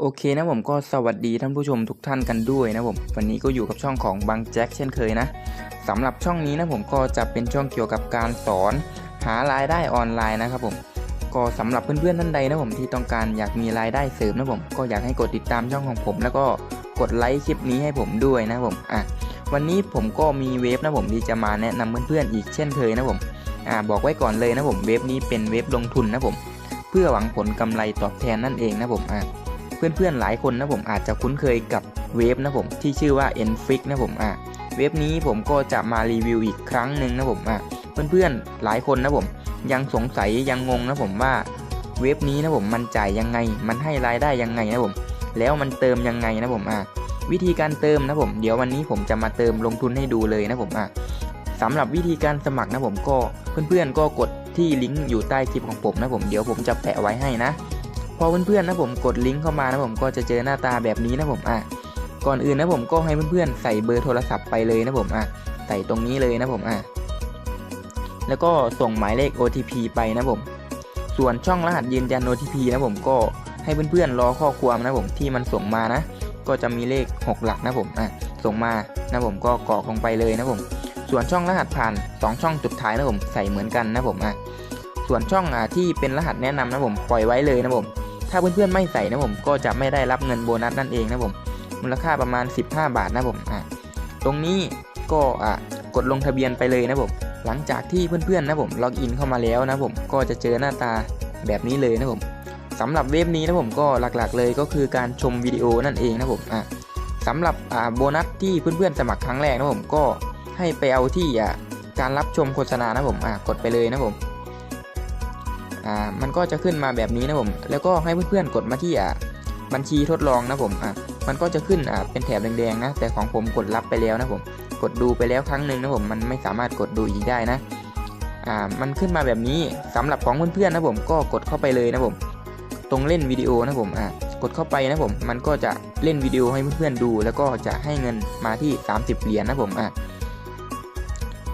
โอเคนะผมก็สวัสดีท่านผู้ชมทุกท่านกันด้วยนะผมวันนี้ก็อยู่กับช่องของบางแจ็คเช่นเคยนะสำหรับช่องนี้นะผมก็จะเป็นช่องเกี่ยวกับการสอน หารายได้ออนไลน์นะครับผมก็สำหรับเพื่อนๆท่านใดนะผมที่ต้องการอยากมีรายได้เสริมนะผมก็อยากให้กดติดตามช่องของผม แล้วก็กดไลค์คลิปนี้ให้ผมด้วยนะผมอะวันนี้ผมก็มีเว็บนะผมที่จะมาแนะนำเพื่อนๆอีกเช่นเคยนะผมอ่าบอกไว้ก่อนเลยนะผมเว็บนี้เป็นเว็บลงทุนนะผมเพื่อหวังผลกำไรตอบแทนนั่นเองนะผมอะ เพื่อนๆหลายคนนะผมอาจจะคุ้นเคยกับเว็บนะผมที่ชื่อว่า n f i x นะผมอะเว็บนี้ผมก็จะมารีวิวอีกครั้งหนึ่งนะผมอะเพื่อนๆหลายคนนะผมยังสงสัยยังงงนะผมว่าเว็บนี้นะผมมันจ่ายยังไง มันให้รายได้ยังไงนะผม แล้วมันเติมยังไงนะผมอะวิธีการเติมนะผมเดี๋ยววันนี้ผมจะมาเติมลงทุนให้ดูเลยนะผมอะสำหรับวิธีการสมัครนะผมก็เพื่อนๆก็กดที่ลิงก์อยู่ใต้คลิปของผมนะผมเดี๋ยวผมจะแปะไว้ให้นะ พอเพื่อนๆนะผมกดลิงก์เข้ามานะผมก็จะเจอหน้าตาแบบนี้นะผมอะก่อนอื่นนะผมก็ให้เพื่อนๆใส่เบอร์โทรศัพท์ไปเลยนะผมอะใส่ตรงนี้เลยนะผมอะแล้วก็ส่งหมายเลข OTP ไปนะผม ส่วนช่องรหัสยืนยัน OTP นะผมก็ให้เพื่อนๆรอข้อความนะผมที่มันส่งมานะ ก็จะมีเลข 6 หลักนะผมอะส่งมานะผมก็กรอกลงไปเลยนะผม ส่วนช่องรหัสผ่าน 2 ช่องสุดท้ายนะผมใส่เหมือนกันนะผมอะส่วนช่องอ่าที่เป็นรหัสแนะนำนะผมปล่อยไว้เลยนะผม ถ้าเพื่อนๆไม่ใส่นะผมก็จะไม่ได้รับเงินโบนัสนั่นเองนะผมมูลค่าประมาณ 15 บาทนะผมอะตรงนี้ก็อะกดลงทะเบียนไปเลยนะผมหลังจากที่เพื่อนๆนะผมล็อกอินเข้ามาแล้วนะผมก็จะเจอหน้าตาแบบนี้เลยนะผมสำหรับเว็บนี้นะผมก็หลักๆเลยก็คือการชมวิดีโอนั่นเองนะผมอะสำหรับอ่าโบนัสที่เพื่อนๆสมัครครั้งแรกนะผมก็ให้ไปเอาที่อะการรับชมโฆษณานะผมอะกดไปเลยนะผม อ่ามันก็จะขึ้นมาแบบนี้นะผม แล้วก็ให้เพื่อนๆกดมาที่อ่าบัญชีทดลองนะผมอ่ามันก็จะขึ้นอ่าเป็นแถบแดงๆนะ แต่ของผมกดรับไปแล้วนะผม กดดูไปแล้วครั้งหนึ่งนะผม มันไม่สามารถกดดูอีกได้นะ อ่า มันขึ้นมาแบบนี้สำหรับของเพื่อนๆนะผม ก็กดเข้าไปเลยนะผม ตรงเล่นวิดีโอนะผม อ่ากดเข้าไปนะผม มันก็จะเล่นวิดีโอให้เพื่อนๆดู แล้วก็จะให้เงินมาที่ 30 เหรียญนะผม อ่า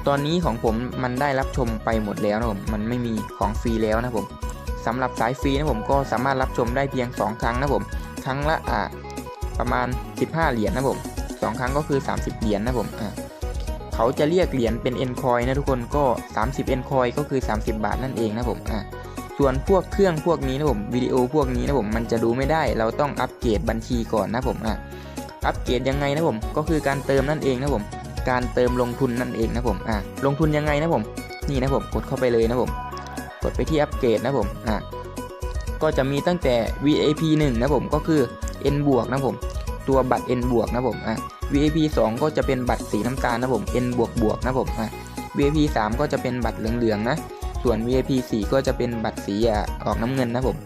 ตอนนี้ของผมมันได้รับชมไปหมดแล้วนะผมมันไม่มีของฟรีแล้วนะผมสำหรับสายฟรีนะผมก็สามารถรับชมได้เพียง 2 ครั้งนะผมครั้งละอ่าประมาณ 15 เหรียญนะผม2 ครั้งก็คือ 30 เหรียญนะผมอ่าเขาจะเรียกเหรียญเป็น N coin นะทุกคนก็ 30 N coin ก็คือ 30 บาทนั่นเองนะผมอ่าส่วนพวกเครื่องพวกนี้นะผมวิดีโอพวกนี้นะผมมันจะดูไม่ได้ เราต้องอัปเกรดบัญชีก่อนนะผมอ่าอัปเกรดยังไงนะผมก็คือการเติมนั่นเองนะผม การเติมลงทุนนั่นเองนะผมอะลงทุนยังไงนะผม นี่นะผมกดเข้าไปเลยนะผม กดไปที่อัปเกรดนะผมอะก็จะมีตั้งแต่ VIP 1นะผมก็คือ N บวกนะผม ตัวบัตร N บวกนะผมอะ VIP 2 ก็จะเป็นบัตรสีน้ำตาลนะผม N บวกบวกนะผมอะ VIP 3 ก็จะเป็นบัตรเหลืองๆนะส่วน VIP 4 ก็จะเป็นบัตรสีอะออกน้ำเงินนะผม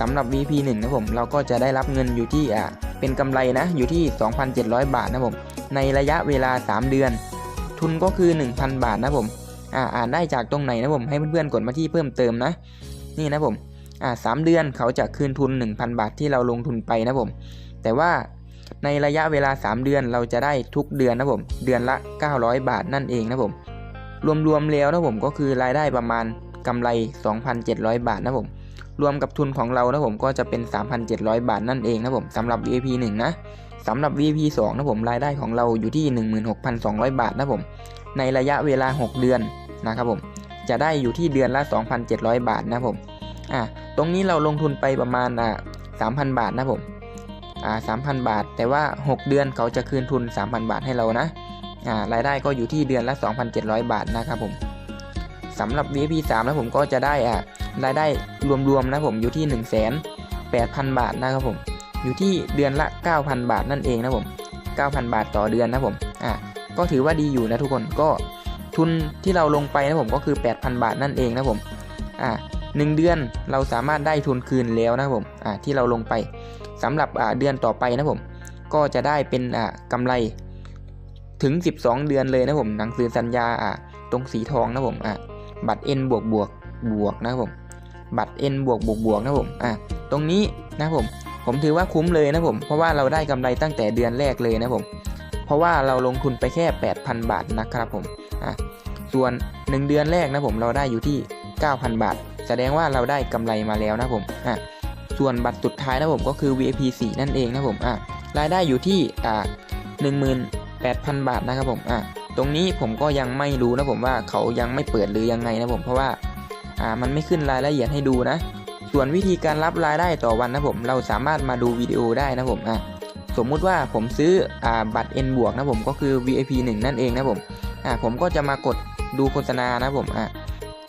สำหรับ VIP 1นะผมเราก็จะได้รับเงินอยู่ที่อะเป็นกำไรนะอยู่ที่ 2,700 บาทนะผม ในระยะเวลา 3 เดือน ทุนก็คือ 1,000 บาทนะผมอ่าอ่านได้จากตรงไหนนะผมให้เพื่อนๆกดมาที่เพิ่มเติมนะ นี่นะผมอ่าสเดือนเขาจะคืนทุน 1,000 บาทที่เราลงทุนไปนะผม แต่ว่าในระยะเวลา 3 เดือนเราจะได้ทุกเดือนนะผม เดือนละ 900 บาทนั่นเองนะผม รวมๆแล้วนะผมก็คือรายได้ประมาณกำไร 2,700 บาทนะผม รวมกับทุนของเรานะผมก็จะเป็น 3,700 บาทนั่นเองนะผมสำหรับ VIP 1 นะ สำหรับ VP 2นะผมรายได้ของเราอยู่ที่ 16,200 บาทนะผมในระยะเวลา 6 เดือนนะครับผมจะได้อยู่ที่เดือนละ 2,700 บาทนะผมอ่าตรงนี้เราลงทุนไปประมาณอ่า3,000 บาทนะผมอ่า3,000 บาท แต่ว่า 6 เดือนเขาจะคืนทุน 3,000 บาทให้เรานะอ่ารายได้ก็อยู่ที่เดือนละ 2,700 บาทนะครับผมสำหรับ VIP 3นะผมก็จะได้อ่ารายได้รวมๆนะผมอยู่ที่ 1 8 0 0 0 บาทนะครับผม อยู่ที่เดือนละ 9,000 บาทนั่นเองนะผม 9,000 บาทต่อเดือนนะผม อะ ก็ถือว่าดีอยู่นะทุกคน ก็ทุนที่เราลงไปนะผมก็คือ 8,000 บาทนั่นเองนะผม อะหนึ่งเดือนเราสามารถได้ทุนคืนแล้วนะผมอะที่เราลงไปสำหรับอ่าเดือนต่อไปนะผม ก็จะได้เป็นอ่ากำไรถึง 12 เดือนเลยนะผม หนังสือสัญญาอะตรงสีทองนะผมอะบัตร N บวกบวกบวกนะผม บัตร N บวกบวกบวกนะผมอะตรงนี้นะผม ผมถือว่าคุ้มเลยนะผม เพราะว่าเราได้กำไรตั้งแต่เดือนแรกเลยนะผม เพราะว่าเราลงทุนไปแค่ 8,000 บาทนะครับผมอะส่วน 1 เดือนแรกนะผมเราได้อยู่ที่ 9,000 บาท แสดงว่าเราได้กำไรมาแล้วนะผมอะสส่วนบัตรสุดท้ายนะผมก็คือ VIP 4 นั่นเองนะผมอ่ารายได้อยู่ที่อ่า18,000 บาทนะครับผมอ่าตรงนี้ผมก็ยังไม่รู้นะผมว่าเขายังไม่เปิดหรือยังไงนะผมเพราะว่าอ่ามันไม่ขึ้นรายละเอียดให้ดูนะ ส่วนวิธีการรับรายได้ต่อวันนะผม เราสามารถมาดูวิดีโอได้นะผมอะสมมุติว่าผมซื้ออ่าบัตร N บวกนะผมก็คือ VIP 1 นั่นเองนะผมอ่าผมก็จะมากดดูโฆษณานะผมอะ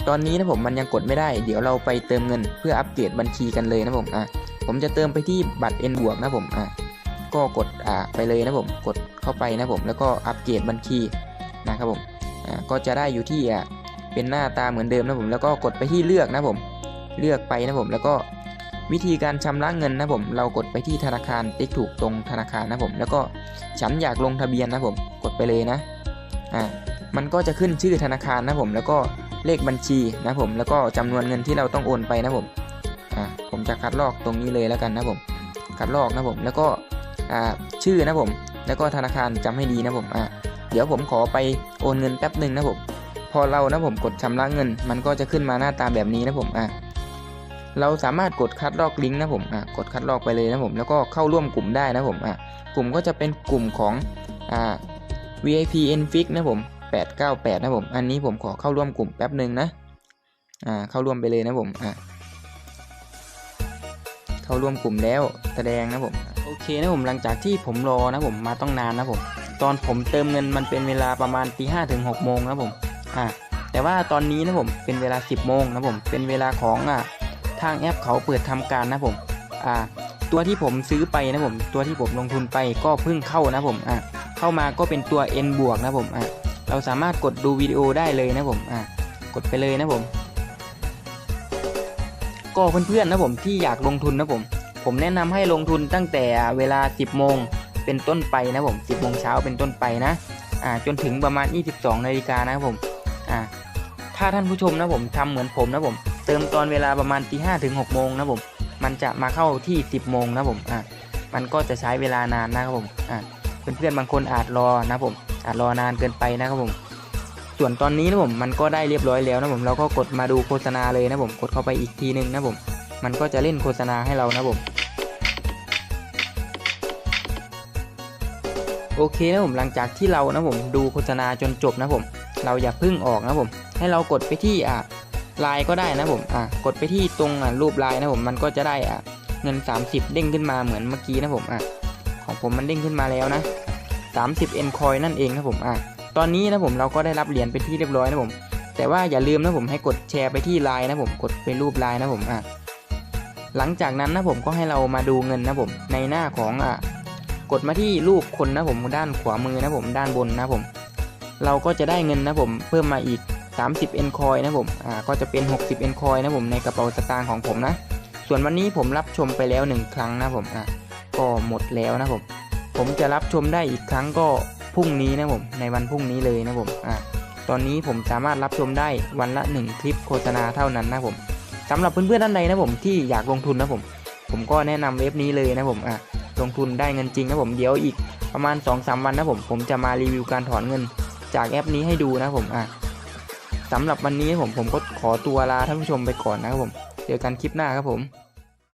ตอนนี้นะผมมันยังกดไม่ได้ เดี๋ยวเราไปเติมเงินเพื่ออัปเกรดบัญชีกันเลยนะผมอะผมจะเติมไปที่บัตร N บวกนะผมอะก็กดอ่าไปเลยนะผมกดเข้าไปนะผมแล้วก็อัปเกรดบัญชีนะครับผมอ่าก็จะได้อยู่ที่อะเป็นหน้าตาเหมือนเดิมนะผมแล้วก็กดไปที่เลือกนะผม เลือกไปนะผมแล้วก็วิธีการชำระเงินนะผม เรากดไปที่ธนาคารติ๊กถูกตรงธนาคารนะผม แล้วก็ฉันอยากลงทะเบียนนะผม กดไปเลยนะอ่ามันก็จะขึ้นชื่อธนาคารนะผม แล้วก็เลขบัญชีนะผมแล้วก็จำนวนเงินที่เราต้องโอนไปนะผมอ่าผมจะคัดลอกตรงนี้เลยแล้วกันนะผม คัดลอกนะผมแล้วก็อ่าชื่อนะผม แล้วก็ธนาคารจำให้ดีนะผมอ่าเดี๋ยวผมขอไปโอนเงินแป๊บหนึ่งนะผม พอเรานะผมกดชำระเงิน มันก็จะขึ้นมาหน้าตาแบบนี้นะผมอะ เราสามารถกดคัดลอกลิงก์นะผมอะกดคัดลอกไปเลยนะผมแล้วก็เข้าร่วมกลุ่มได้นะผมอะกลุ่มก็จะเป็นกลุ่มของอ่า VIP Enfix นะผม898 นะผม อันนี้ผมขอเข้าร่วมกลุ่มแป๊บหนึ่งนะ อ่า เข้าร่วมไปเลยนะผม อะเข้าร่วมกลุ่มแล้ว แสดงนะผม โอเคนะผม หลังจากที่ผมรอนะผมมาต้องนานนะผม ตอนผมเติมเงินมันเป็นเวลาประมาณตีห้าถึงหกโมงนะผม อ่า แต่ว่าตอนนี้นะผม เป็นเวลา10โมงนะผม เป็นเวลาของอ่า ทางแอปเขาเปิดทำการนะผมอ่าตัวที่ผมซื้อไปนะผม ตัวที่ผมลงทุนไปก็เพิ่งเข้านะผมอ่าเข้ามาก็เป็นตัว N บวกนะผมอ่าเราสามารถกดดูวิดีโอได้เลยนะผมอ่ากดไปเลยนะผม ก็เพื่อนๆนะผมที่อยากลงทุนนะผม ผมแนะนำให้ลงทุนตั้งแต่เวลา 10 โมงเป็นต้นไปนะผม 10 โมงเช้าเป็นต้นไปนะอ่าจนถึงประมาณ 22 นาฬิกานะครับผมอ่าถ้าท่านผู้ชมนะผมทำเหมือนผมนะผม เติมตอนเวลาประมาณตีห้ถึง6โมงนะผม มันจะมาเข้าที่ 10โมงนะผมอ่ามันก็จะใช้เวลานานนะครับผมอ่าเพื่อนๆบางคนอาจรอนะผม อาจรอนานเกินไปนะครับผม ส่วนตอนนี้นะผมมันก็ได้เรียบร้อยแล้วนะผมเราก็กดมาดูโฆษณาเลยนะผมกดเข้าไปอีกทีนึงนะผม มันก็จะเล่นโฆษณาให้เรานะผมโอเคนะผมหลังจากที่เรานะผมดูโฆษณาจนจบนะผม เราอย่าพึ่งออกนะผม ให้เรากดไปที่อ่า ลน์ก็ได้นะผมอ่ากดไปที่ตรงอ่ารูปลน์นะผมมันก็จะได้อ่าเงิน 30 เด้งขึ้นมาเหมือนเมื่อกี้นะผมอ่าของผมมันเด้งขึ้นมาแล้วนะ 30 n coin นั่นเองนะผมอ่าตอนนี้นะผมเราก็ได้รับเหรียญไปที่เรียบร้อยนะผม แต่ว่าอย่าลืมนะผมให้กดแชร์ไปที่ไลน์นะผมกดไปรูปไลน์นะผมอ่าหลังจากนั้นนะผมก็ให้เรามาดูเงินนะผมในหน้าของอ่ากดมาที่รูปคนนะผมด้านขวามือนะผมด้านบนนะผม เราก็จะได้เงินนะผมเพิ่มมาอีก 30 n coin นะผมอ่าก็จะเป็น 60 n coin นะผมในกระเป๋าสตางค์ของผมนะ ส่วนวันนี้ผมรับชมไปแล้ว 1 ครั้งนะผมอ่าก็หมดแล้วนะผม ผมจะรับชมได้อีกครั้งก็พรุ่งนี้นะผมในวันพรุ่งนี้เลยนะผมอ่าตอนนี้ผมสามารถรับชมได้วันละ 1 คลิปโฆษณาเท่านั้นนะผมสำหรับเพื่อนๆท่านใดนะผมที่อยากลงทุนนะผม ผมก็แนะนำเว็บนี้เลยนะผมอ่าลงทุนได้เงินจริงนะผมเดี๋ยวอีกประมาณ2-3วันนะผมผมจะมารีวิวการถอนเงิน จากแอปนี้ให้ดูนะผมอะ สำหรับวันนี้ผมผมก็ขอตัวลาท่านผู้ชมไปก่อนนะครับผม เจอกันคลิปหน้าครับผม